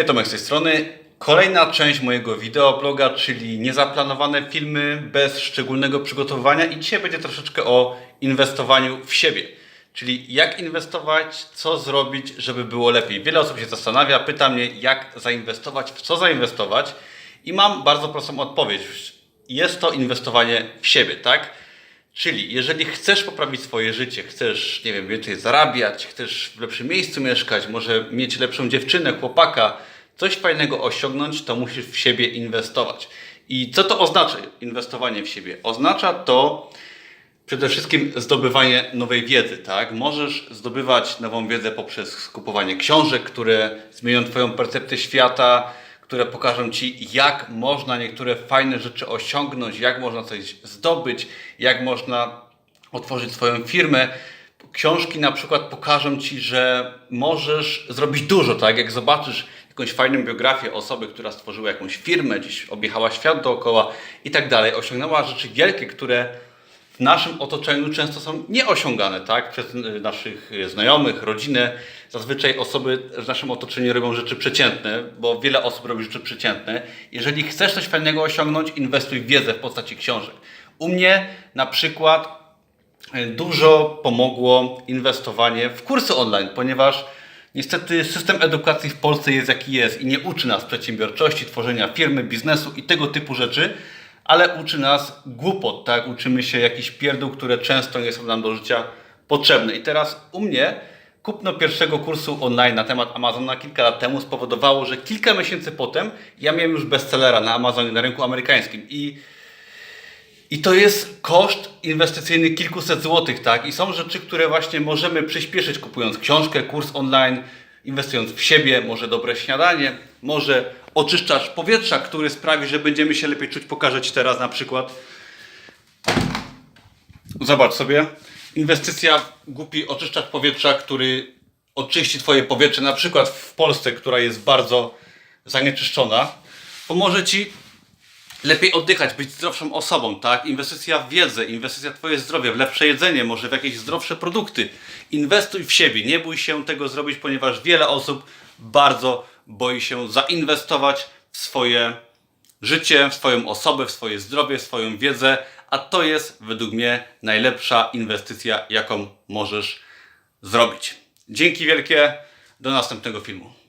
Hej, Tomek z tej strony. Kolejna część mojego wideobloga, czyli niezaplanowane filmy bez szczególnego przygotowania i dzisiaj będzie troszeczkę o inwestowaniu w siebie. Czyli jak inwestować, co zrobić, żeby było lepiej. Wiele osób się zastanawia, pyta mnie, jak zainwestować, w co zainwestować i mam bardzo prostą odpowiedź. Jest to inwestowanie w siebie, tak? Czyli jeżeli chcesz poprawić swoje życie, chcesz, nie wiem, więcej zarabiać, chcesz w lepszym miejscu mieszkać, może mieć lepszą dziewczynę, chłopaka, coś fajnego osiągnąć, to musisz w siebie inwestować. I co to oznacza inwestowanie w siebie? Oznacza to przede wszystkim zdobywanie nowej wiedzy, tak? Możesz zdobywać nową wiedzę poprzez kupowanie książek, które zmienią Twoją percepcję świata, które pokażą Ci, jak można niektóre fajne rzeczy osiągnąć, jak można coś zdobyć, jak można otworzyć swoją firmę. Książki na przykład pokażą Ci, że możesz zrobić dużo, tak? Jak zobaczysz jakąś fajną biografię osoby, która stworzyła jakąś firmę, gdzieś objechała świat dookoła i tak dalej, osiągnęła rzeczy wielkie, które w naszym otoczeniu często są nieosiągane, tak? Przez y, naszych y, znajomych, rodzinę. Zazwyczaj osoby w naszym otoczeniu robią rzeczy przeciętne, bo wiele osób robi rzeczy przeciętne. Jeżeli chcesz coś fajnego osiągnąć, inwestuj w wiedzę w postaci książek. U mnie na przykład y, dużo pomogło inwestowanie w kursy online, ponieważ niestety system edukacji w Polsce jest jaki jest i nie uczy nas przedsiębiorczości, tworzenia firmy, biznesu i tego typu rzeczy ale uczy nas głupot, tak? Uczymy się jakichś pierdół, które często nie są nam do życia potrzebne. I teraz u mnie kupno pierwszego kursu online na temat Amazona kilka lat temu spowodowało, że kilka miesięcy potem ja miałem już bestsellera na Amazonie, na rynku amerykańskim i i to jest koszt inwestycyjny kilkuset złotych, tak? I są rzeczy, które właśnie możemy przyspieszyć kupując książkę, kurs online, inwestując w siebie, może dobre śniadanie, może oczyszczacz powietrza, który sprawi, że będziemy się lepiej czuć. Pokażę Ci teraz na przykład. Zobacz sobie. Inwestycja głupi oczyszczacz powietrza, który oczyści Twoje powietrze, na przykład w Polsce, która jest bardzo zanieczyszczona, pomoże Ci lepiej oddychać, być zdrowszą osobą, tak? Inwestycja w wiedzę, inwestycja w Twoje zdrowie, w lepsze jedzenie, może w jakieś zdrowsze produkty. Inwestuj w siebie, nie bój się tego zrobić, ponieważ wiele osób bardzo boi się zainwestować w swoje życie, w swoją osobę, w swoje zdrowie, w swoją wiedzę, a to jest według mnie najlepsza inwestycja, jaką możesz zrobić. Dzięki wielkie, do następnego filmu.